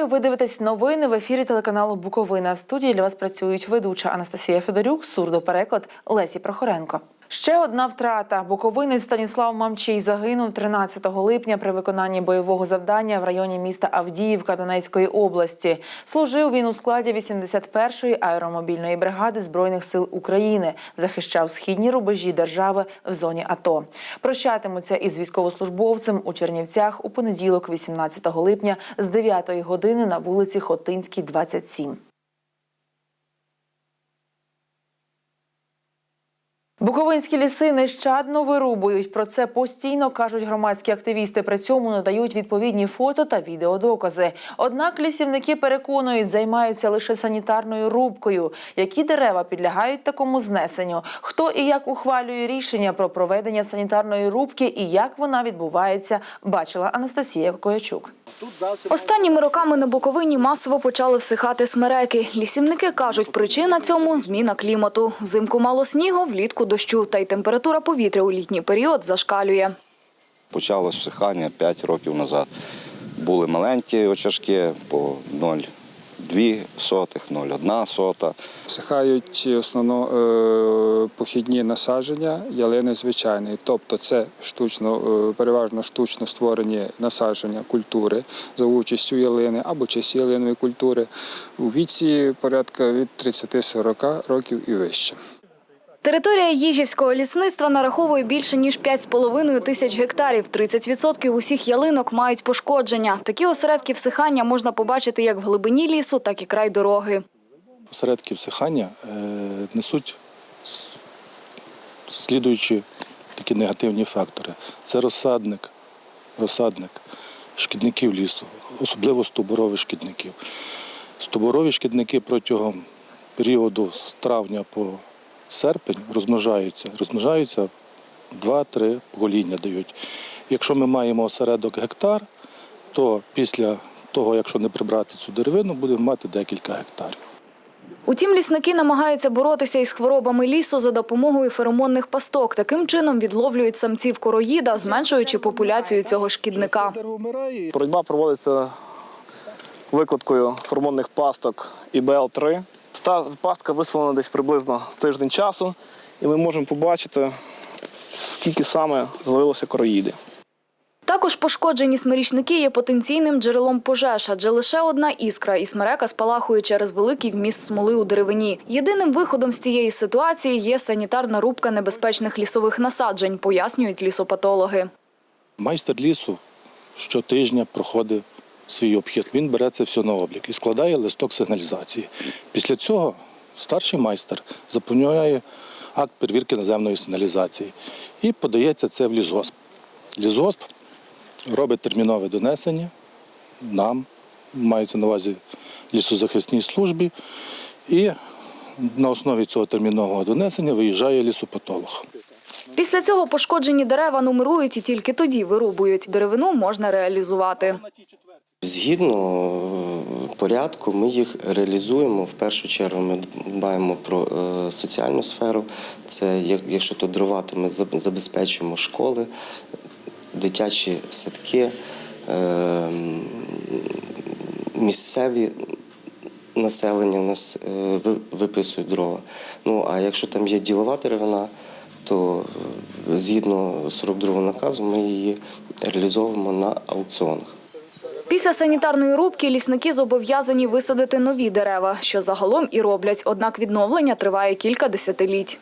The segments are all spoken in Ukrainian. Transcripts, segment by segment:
Вітаю! Ви дивитесь новини в ефірі телеканалу Буковина. В студії для вас працюють ведуча Анастасія Федорюк, сурдопереклад Лесі Прохоренко. Ще одна втрата. Буковинець Станіслав Мамчий загинув 13 липня при виконанні бойового завдання в районі міста Авдіївка Донецької області. Служив він у складі 81-ї аеромобільної бригади збройних сил України. Захищав східні рубежі держави в зоні АТО. Прощатимуться із військовослужбовцем у Чернівцях у понеділок, 18 липня, з 9 години на вулиці Хотинській, 27. Буковинські ліси нещадно вирубують. Про це постійно кажуть громадські активісти. При цьому надають відповідні фото та відеодокази. Однак лісівники переконують, займаються лише санітарною рубкою. Які дерева підлягають такому знесенню? Хто і як ухвалює рішення про проведення санітарної рубки і як вона відбувається, бачила Анастасія Коячук. Останніми роками на Буковині масово почали всихати смереки. Лісівники кажуть, причина цьому – зміна клімату. Взимку мало снігу, влітку дощу, та й температура повітря у літній період зашкалює. Почалось всихання 5 років назад. Були маленькі очажки по 0,2 сотих, 0,1 сота. Всихають основно е, похідні насадження ялини звичайної, тобто це штучно, е, переважно штучно створені насадження культури за участю ялини або часі ялинової культури у віці порядка від 30-40 років і вище. Територія Їжівського лісництва нараховує більше ніж 5,5 тисяч гектарів. 30% усіх ялинок мають пошкодження. Такі осередки всихання можна побачити як в глибині лісу, так і край дороги. осередки всихання е, несуть слідуючі такі негативні фактори. Це розсадник, розсадник шкідників лісу, особливо стовбурових шкідників. Стовбурові шкідники протягом періоду з травня по серпень розмножаються. Розмножаються 2-3 покоління дають. Якщо ми маємо осередок гектар, то після того, якщо не прибрати цю деревину, будемо мати декілька гектарів. Утім, лісники намагаються боротися із хворобами лісу за допомогою феромонних пасток. Таким чином відловлюють самців короїда, зменшуючи популяцію цього шкідника. Боротьба проводиться викладкою формонних пасток ІБЛ-3. Та пастка вислана десь приблизно тиждень часу, і ми можемо побачити, скільки саме з'явилося короїди. Також пошкоджені смирічники є потенційним джерелом пожеж, адже лише одна іскра і смерека спалахує через великий вміст смоли у деревині. Єдиним виходом з цієї ситуації є санітарна рубка небезпечних лісових насаджень, пояснюють лісопатологи. Майстер лісу щотижня проходить свій обхід. Він бере це все на облік і складає листок сигналізації. Після цього старший майстер заповняє акт перевірки наземної сигналізації і подається це в лісгосп. Лісгосп робить термінове донесення нам, мається на увазі лісозахисній службі, і на основі цього термінового донесення виїжджає лісопатолог. Після цього пошкоджені дерева нумерують і тільки тоді вирубують. Деревину можна реалізувати. Згідно е, порядку, ми їх реалізуємо. В першу чергу ми дбаємо про е, соціальну сферу. Це як- якщо то дрова, ми забезпечуємо школи, дитячі садки, е, місцеві населення у нас виписують дрова. Ну а якщо там є ділова деревина, то згідно 42 наказу ми її реалізовуємо на аукціонах. Після санітарної рубки лісники зобов'язані висадити нові дерева, що загалом і роблять. Однак відновлення триває кілька десятиліть.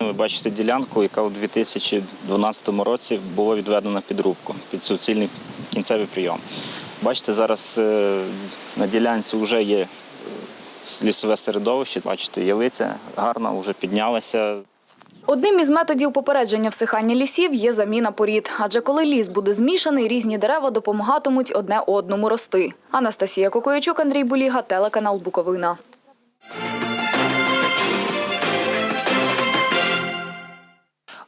Ви бачите ділянку, яка у 2012 році була відведена під рубку, під суцільний кінцевий прийом. Бачите, зараз е, на ділянці вже є е, лісове середовище. Бачите, ялиця гарна, вже піднялася. Одним із методів попередження всихання лісів є заміна порід. Адже коли ліс буде змішаний, різні дерева допомагатимуть одне одному рости. Анастасія Кокоячук, Андрій Буліга, телеканал Буковина.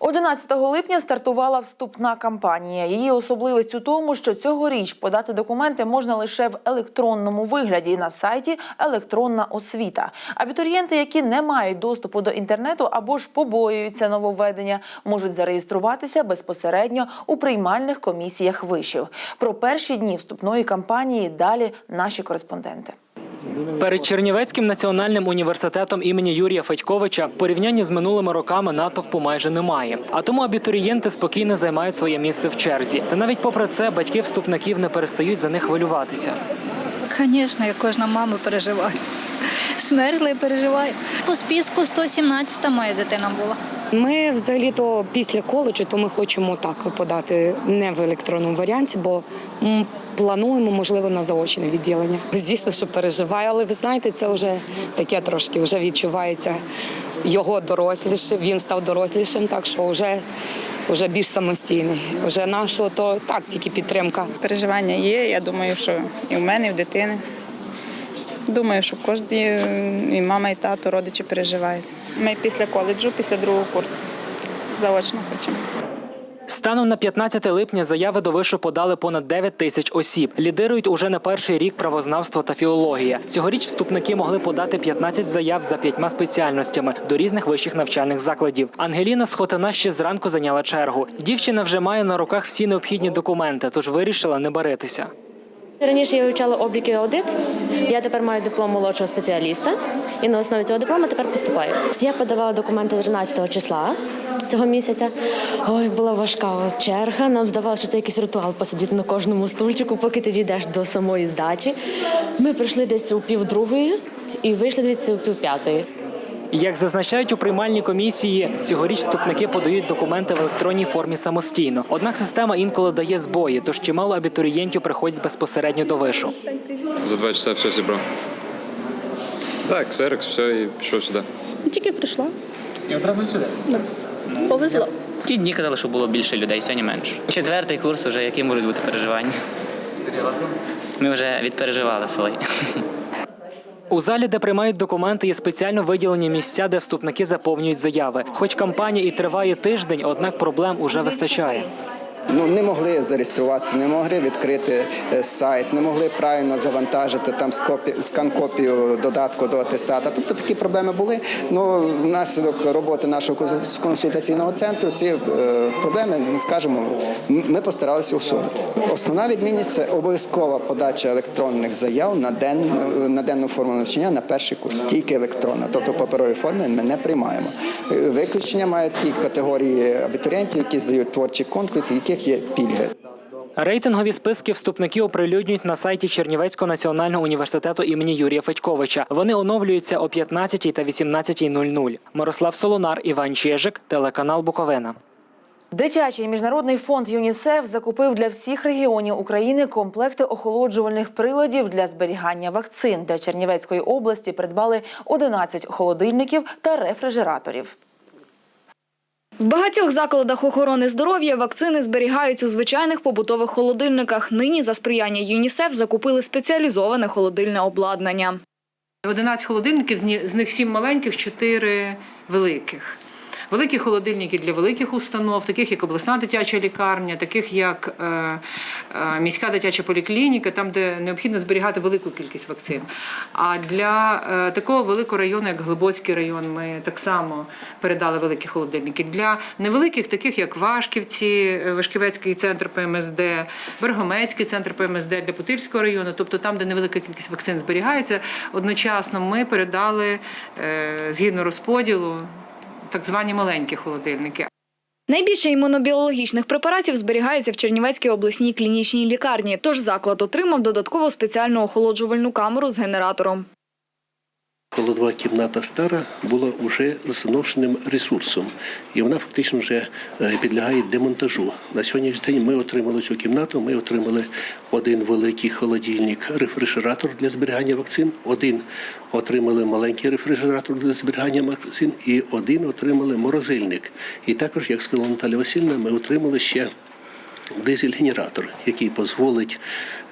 11 липня стартувала вступна кампанія. Її особливість у тому, що цьогоріч подати документи можна лише в електронному вигляді на сайті Електронна освіта. Абітурієнти, які не мають доступу до інтернету або ж побоюються нововведення, можуть зареєструватися безпосередньо у приймальних комісіях вишів. Про перші дні вступної кампанії далі наші кореспонденти. Перед Чернівецьким національним університетом імені Юрія Федьковича в порівнянні з минулими роками натовпу майже немає. А тому абітурієнти спокійно займають своє місце в черзі. Та навіть попри це батьки вступників не перестають за них хвилюватися. Звісно, як кожна мама переживає. Смерзла і переживає. По списку 117 моя дитина була. Ми взагалі-то після коледжу, то ми хочемо так подати не в електронному варіанті, бо плануємо, можливо, на заочне відділення. Звісно, що переживаю, але ви знаєте, це вже таке трошки вже відчувається його доросліше. Він став дорослішим, так що вже, вже більш самостійний. Вже нашого то так, тільки підтримка. Переживання є. Я думаю, що і в мене, і в дитини. Думаю, що кожен, і мама, і тато, родичі переживають. Ми після коледжу, після другого курсу заочно хочемо. Станом на 15 липня заяви до вишу подали понад 9 тисяч осіб. Лідирують уже не перший рік правознавство та філологія. Цьогоріч вступники могли подати 15 заяв за п'ятьма спеціальностями до різних вищих навчальних закладів. Ангеліна Схотина ще зранку зайняла чергу. Дівчина вже має на руках всі необхідні документи, тож вирішила не баритися. Раніше я вивчала облік і аудит. Я тепер маю диплом молодшого спеціаліста, і на основі цього диплому тепер поступаю. Я подавала документи 13 числа цього місяця. Ой, була важка черга. Нам здавалося, що це якийсь ритуал посидіти на кожному стульчику, поки ти дійдеш до самої здачі. Ми прийшли десь у пів другої і вийшли звідси у пів п'ятої. Як зазначають у приймальній комісії, цьогоріч вступники подають документи в електронній формі самостійно. Однак система інколи дає збої, тож чимало абітурієнтів приходять безпосередньо до вишу. За два часа все зібрав. Так, ксерокс, все і пішов сюди. Тільки прийшла. І одразу сюди. Повезло. Ті дні казали, що було більше людей, сьогодні менше. Четвертий курс вже які можуть бути переживання. Серйозно? Ми вже відпереживали свої. У залі, де приймають документи, є спеціально виділені місця, де вступники заповнюють заяви. Хоч кампанія і триває тиждень, однак проблем уже вистачає. Ну, не могли зареєструватися, не могли відкрити е, сайт, не могли правильно завантажити там скан-копію додатку до атестата. Тобто такі проблеми були. Ну, внаслідок роботи нашого консультаційного центру ці е, проблеми, скажімо, ми постаралися усунути. Основна відмінність це обов'язкова подача електронних заяв на день на денну форму навчання на перший курс, тільки електронна, тобто в паперовій формі ми не приймаємо. Е, Виключення мають ті категорії абітурієнтів, які здають творчі конкурси, яких є пільги. Рейтингові списки вступників оприлюднюють на сайті Чернівецького національного університету імені Юрія Федьковича. Вони оновлюються о 15 та 18.00. Мирослав Солонар, Іван Чежик, телеканал Буковина. Дитячий міжнародний фонд ЮНІСЕФ закупив для всіх регіонів України комплекти охолоджувальних приладів для зберігання вакцин. Для Чернівецької області придбали 11 холодильників та рефрижераторів. В багатьох закладах охорони здоров'я вакцини зберігають у звичайних побутових холодильниках. Нині за сприяння ЮНІСЕФ закупили спеціалізоване холодильне обладнання. 11 холодильників, з них 7 маленьких, 4 великих. Великі холодильники для великих установ, таких як обласна дитяча лікарня, таких як е, е, міська дитяча поліклініка, там, де необхідно зберігати велику кількість вакцин. А для е, такого великого району, як Глибоцький район, ми так само передали великі холодильники. Для невеликих, таких як Вашківці, Вашківецький центр ПМСД, Бергомецький центр ПМСД для Путильського району, тобто там, де невелика кількість вакцин зберігається, одночасно ми передали згідно розподілу так звані маленькі холодильники. Найбільше імунобіологічних препаратів зберігається в Чернівецькій обласній клінічній лікарні. Тож заклад отримав додаткову спеціальну охолоджувальну камеру з генератором. Холодова кімната стара була вже зношеним ресурсом, і вона фактично вже е, підлягає демонтажу. На сьогоднішній день ми отримали цю кімнату. Ми отримали один великий холодильник, рефрижератор для зберігання вакцин, один отримали маленький рефрижератор для зберігання вакцин, і один отримали морозильник. І також, як сказала Наталя Васильівна, ми отримали ще дизель-генератор, який дозволить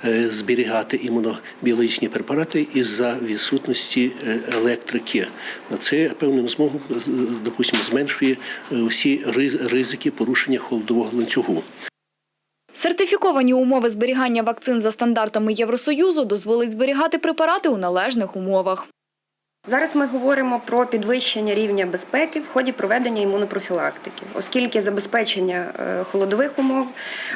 е, зберігати імунобіологічні препарати із-за відсутності е, електрики. Це певним змогом, допустимо, зменшує е, всі ризики порушення холодового ланцюгу. Сертифіковані умови зберігання вакцин за стандартами Євросоюзу дозволить зберігати препарати у належних умовах. Зараз ми говоримо про підвищення рівня безпеки в ході проведення імунопрофілактики, оскільки забезпечення е, холодових умов,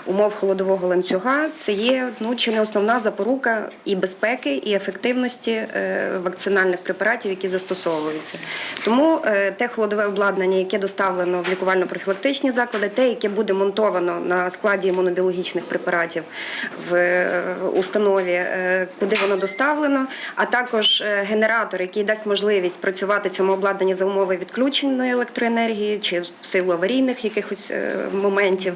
умов холодового ланцюга це є ну чи не основна запорука і безпеки, і ефективності е, вакцинальних препаратів, які застосовуються. Тому е, те холодове обладнання, яке доставлено в лікувально-профілактичні заклади, те, яке буде монтовано на складі імунобіологічних препаратів в установі, куди воно доставлено, а також генератор, який дасть можливість працювати цьому обладнанні за умови відключеної електроенергії чи в силу аварійних якихось е, моментів,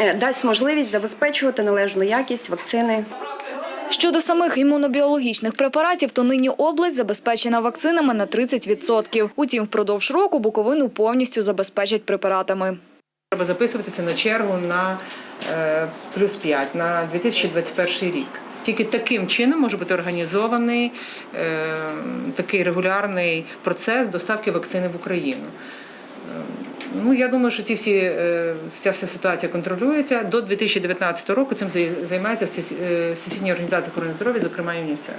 е, дасть можливість забезпечувати належну якість вакцини. Щодо самих імунобіологічних препаратів, то нині область забезпечена вакцинами на 30%. Утім, впродовж року Буковину повністю забезпечать препаратами. Треба записуватися на чергу на е, плюс 5 на 2021 рік. Тільки таким чином може бути організований е, такий регулярний процес доставки вакцини в Україну. Е, Ну, я думаю, що ці всі, е, ця вся ситуація контролюється. До 2019 року цим займається Всесві- Всесвітня організація охорони здоров'я, зокрема ЮНІСЕФ.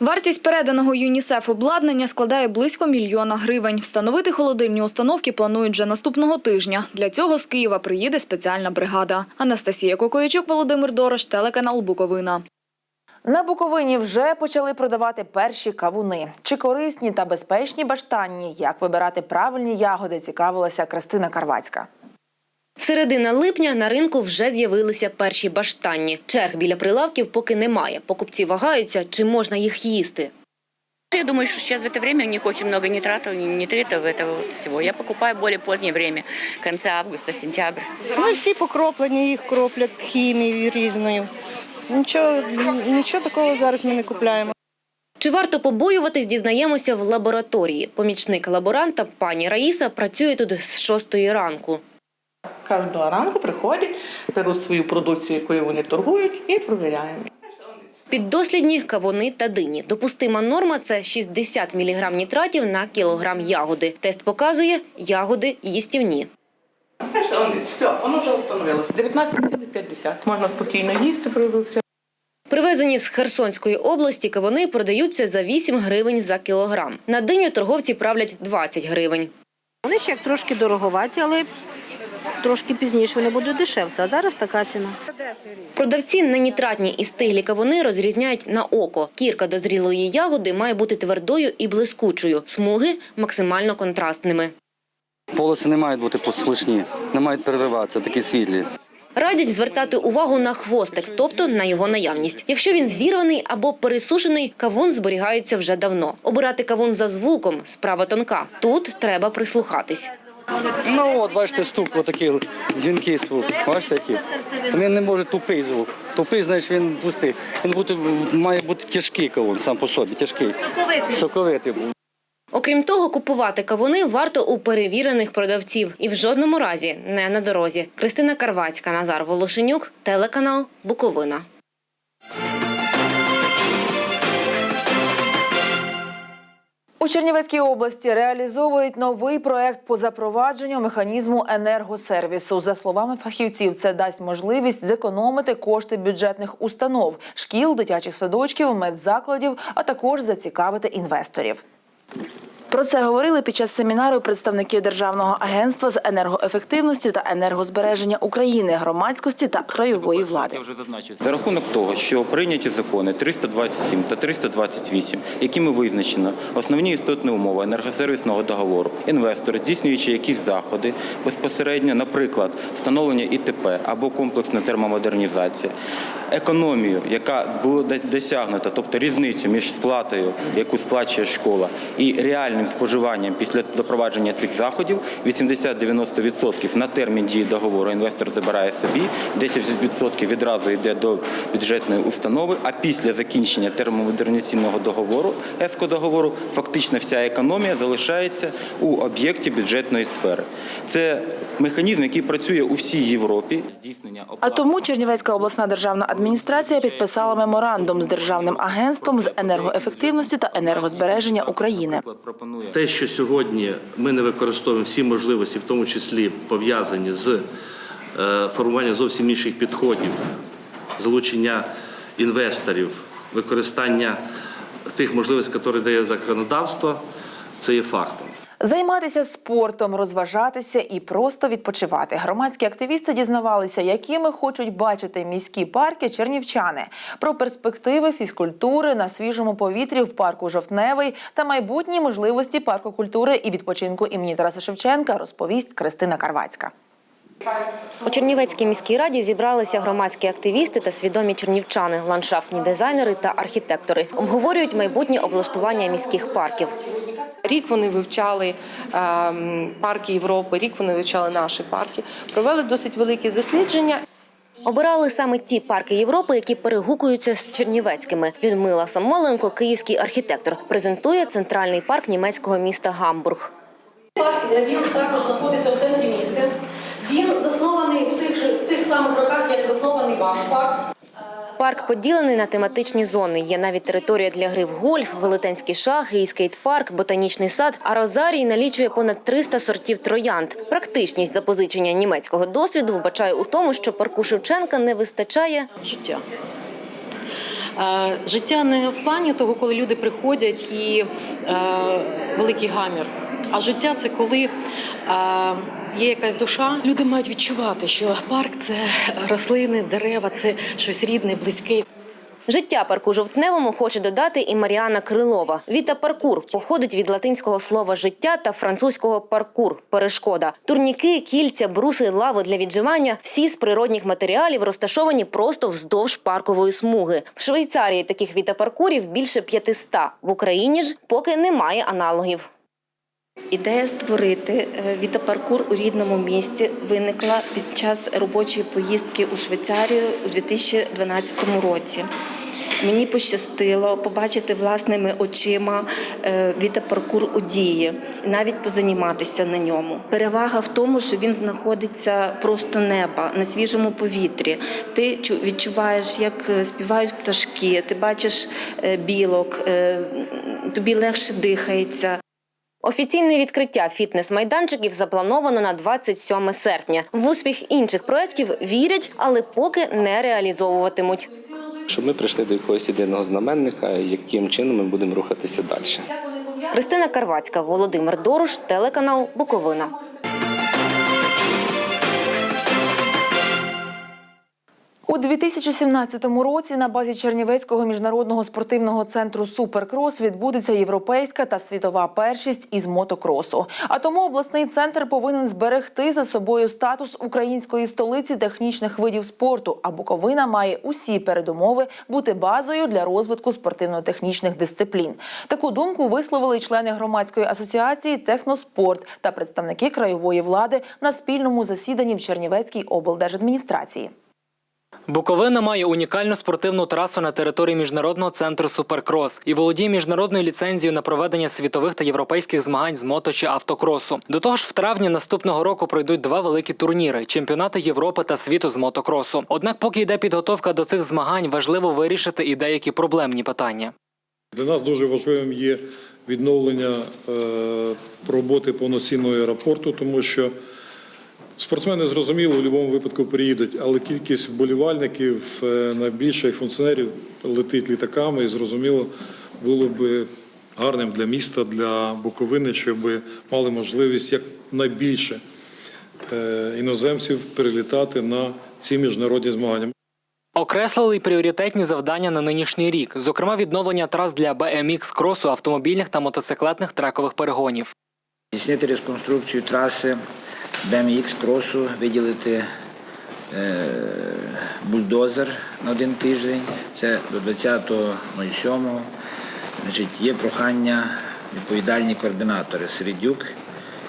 Вартість переданого ЮНІСЕФ обладнання складає близько мільйона гривень. Встановити холодильні установки планують вже наступного тижня. Для цього з Києва приїде спеціальна бригада. Анастасія Кокоячук, Володимир Дорош, телеканал Буковина. На Буковині вже почали продавати перші кавуни. Чи корисні та безпечні баштанні? Як вибирати правильні ягоди? Цікавилася Кристина Карвацька. Середина липня на ринку вже з'явилися перші баштанні. Черг біля прилавків поки немає. Покупці вагаються, чи можна їх їсти. Я думаю, что сейчас в это время у них очень много нитратов, нитритов, этого вот всего. Я покупаю в более позднее время, конце августа, сентябрь. Ну, всі покроплені, їх кроплять хімією різною. Нічого, нічого такого зараз ми не купляємо. Чи варто побоюватись, дізнаємося в лабораторії. Помічник лаборанта пані Раїса працює тут з 6 ранку. Кожного ранку приходять, беруть свою продукцію, якою вони торгують, і провіряємо. Піддослідні кавуни та дині. Допустима норма – це 60 мг нітратів на кілограм ягоди. Тест показує – ягоди їстівні. Все, воно вже встановилося. 19,50. Можна спокійно їсти продукцію. Привезені з Херсонської області кавуни продаються за 8 гривень за кілограм. На диню торговці правлять 20 гривень. Вони ще як трошки дороговаті, але трошки пізніше вони будуть дешевше. А зараз така ціна. Продавці на нітратні і стиглі кавуни розрізняють на око. Кірка дозрілої ягоди має бути твердою і блискучою, смуги максимально контрастними. Полоси не мають бути посмішні, не мають перериватися, такі світлі. Радять звертати увагу на хвостик, тобто на його наявність. Якщо він зірваний або пересушений, кавун зберігається вже давно. Обирати кавун за звуком справа тонка. Тут треба прислухатись. Ну от, бачите, стук, отакий дзвінкий звук. Бачите, який? Він не може тупий звук. Тупий, значить, він пустий. Він бути, має бути тяжкий кавун сам по собі, тяжкий. Соковитий. Соковитий. Окрім того, купувати кавуни варто у перевірених продавців і в жодному разі не на дорозі. Кристина Карвацька, Назар Волошенюк, телеканал Буковина. У Чернівецькій області реалізовують новий проект по запровадженню механізму енергосервісу. За словами фахівців, це дасть можливість зекономити кошти бюджетних установ, шкіл, дитячих садочків, медзакладів, а також зацікавити інвесторів. Про це говорили під час семінару представники Державного агентства з енергоефективності та енергозбереження України, громадськості та краєвої влади. За рахунок того, що прийняті закони 327 та 328, якими визначено основні істотні умови енергосервісного договору, інвестор, здійснюючи якісь заходи безпосередньо, наприклад, встановлення ІТП або комплексна термомодернізація, економію, яка була десь досягнута, тобто різницю між сплатою, яку сплачує школа, і реальним споживанням після запровадження цих заходів, 80-90% на термін дії договору інвестор забирає собі, 10% відразу йде до бюджетної установи. А після закінчення термомодернізаційного договору, ЕСКО-договору, фактично вся економія залишається у об'єкті бюджетної сфери. Це механізм, який працює у всій Європі. Здійснення А тому Чернівецька обласна державна адміністрація підписала меморандум з державним агентством з енергоефективності та енергозбереження України. Те, що сьогодні ми не використовуємо всі можливості, в тому числі пов'язані з е, формуванням зовсім інших підходів, залучення інвесторів, використання тих можливостей, які дає законодавство, це є фактом. Займатися спортом, розважатися і просто відпочивати. Громадські активісти дізнавалися, якими хочуть бачити міські парки чернівчани, про перспективи фізкультури на свіжому повітрі в парку Жовтневий та майбутні можливості парку культури і відпочинку імені Тараса Шевченка розповість Кристина Карвацька. У Чернівецькій міській раді зібралися громадські активісти та свідомі чернівчани, ландшафтні дизайнери та архітектори. Обговорюють майбутнє облаштування міських парків. Рік вони вивчали ем, парки Європи, рік вони вивчали наші парки, провели досить великі дослідження. Обирали саме ті парки Європи, які перегукуються з чернівецькими. Людмила Самоленко, київський архітектор, презентує центральний парк німецького міста Гамбург. Парк також знаходиться в центрі міста. Він заснований в тих, же- в тих самих роках, як заснований ваш парк. Парк поділений на тематичні зони. Є навіть територія для гри в гольф, велетенські шахи і скейт-парк, ботанічний сад. А Розарій налічує понад 300 сортів троянд. Практичність запозичення німецького досвіду вбачає у тому, що парку Шевченка не вистачає Життя. Е, Життя не в плані того, коли люди приходять і е, великий гамір. А життя це коли е, є якась душа. Люди мають відчувати, що парк це рослини, дерева, це щось рідне, близьке. Життя парку жовтневому хоче додати і Маріана Крилова. Віта паркур походить від латинського слова життя та французького паркур перешкода. Турніки, кільця, бруси, лави для віджимання всі з природних матеріалів розташовані просто вздовж паркової смуги. В Швейцарії таких віта-паркурів більше 500. В Україні ж поки немає аналогів. Ідея створити е, вітапаркур у рідному місті виникла під час робочої поїздки у Швейцарію у 2012 році. Мені пощастило побачити власними очима е, вітапаркур у дії, навіть позаніматися на ньому. Перевага в тому, що він знаходиться просто неба на свіжому повітрі. Ти відчуваєш, як е, співають пташки, ти бачиш білок, тобі легше дихається. Офіційне відкриття фітнес-майданчиків заплановано на 27 серпня. В успіх інших проєктів вірять, але поки не реалізовуватимуть. Щоб ми прийшли до якогось єдиного знаменника, яким чином ми будемо рухатися далі. Христина Карвацька, Володимир Доруш, телеканал Буковина. У 2017 році на базі Чернівецького міжнародного спортивного центру Суперкрос відбудеться європейська та світова першість із мотокросу. А тому обласний центр повинен зберегти за собою статус української столиці технічних видів спорту. А Буковина має усі передумови бути базою для розвитку спортивно-технічних дисциплін. Таку думку висловили члени громадської асоціації Техноспорт та представники краєвої влади на спільному засіданні в Чернівецькій облдержадміністрації. Буковина має унікальну спортивну трасу на території міжнародного центру Суперкрос і володіє міжнародною ліцензією на проведення світових та європейських змагань з мото чи автокросу. До того ж, в травні наступного року пройдуть два великі турніри чемпіонати Європи та світу з мотокросу. Однак, поки йде підготовка до цих змагань, важливо вирішити і деякі проблемні питання. Для нас дуже важливим є відновлення е, роботи повноцінного аеропорту, тому що спортсмени зрозуміло в будь-якому випадку приїдуть, але кількість вболівальників е, найбільше і функціонерів летить літаками, і зрозуміло було б гарним для міста, для Буковини, щоб мали можливість якнайбільше е, іноземців перелітати на ці міжнародні змагання. Окреслили й пріоритетні завдання на нинішній рік, зокрема відновлення трас для BMX кросу автомобільних та мотоциклетних трекових перегонів. Здійснити реконструкцію траси BMX кросу, виділити е, бульдозер на один тиждень. Це до 20.07. Значить, є прохання відповідальні координатори Середюк,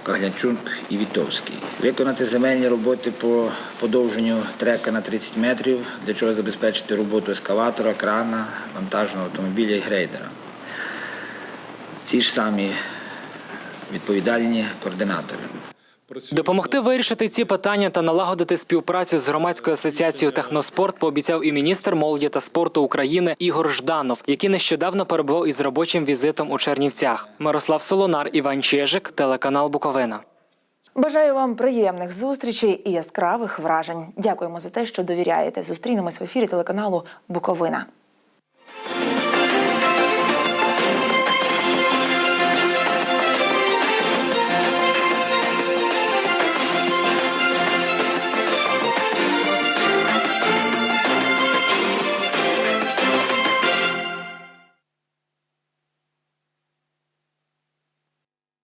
Каглячук і Вітовський. Виконати земельні роботи по подовженню трека на 30 метрів, для чого забезпечити роботу ескаватора, крана, вантажного автомобіля і грейдера. Ці ж самі відповідальні координатори. Допомогти вирішити ці питання та налагодити співпрацю з громадською асоціацією Техноспорт пообіцяв і міністр молоді та спорту України Ігор Жданов, який нещодавно перебував із робочим візитом у Чернівцях. Мирослав Солонар, Іван Чежик, телеканал Буковина. Бажаю вам приємних зустрічей і яскравих вражень. Дякуємо за те, що довіряєте. Зустрінемось в ефірі телеканалу Буковина.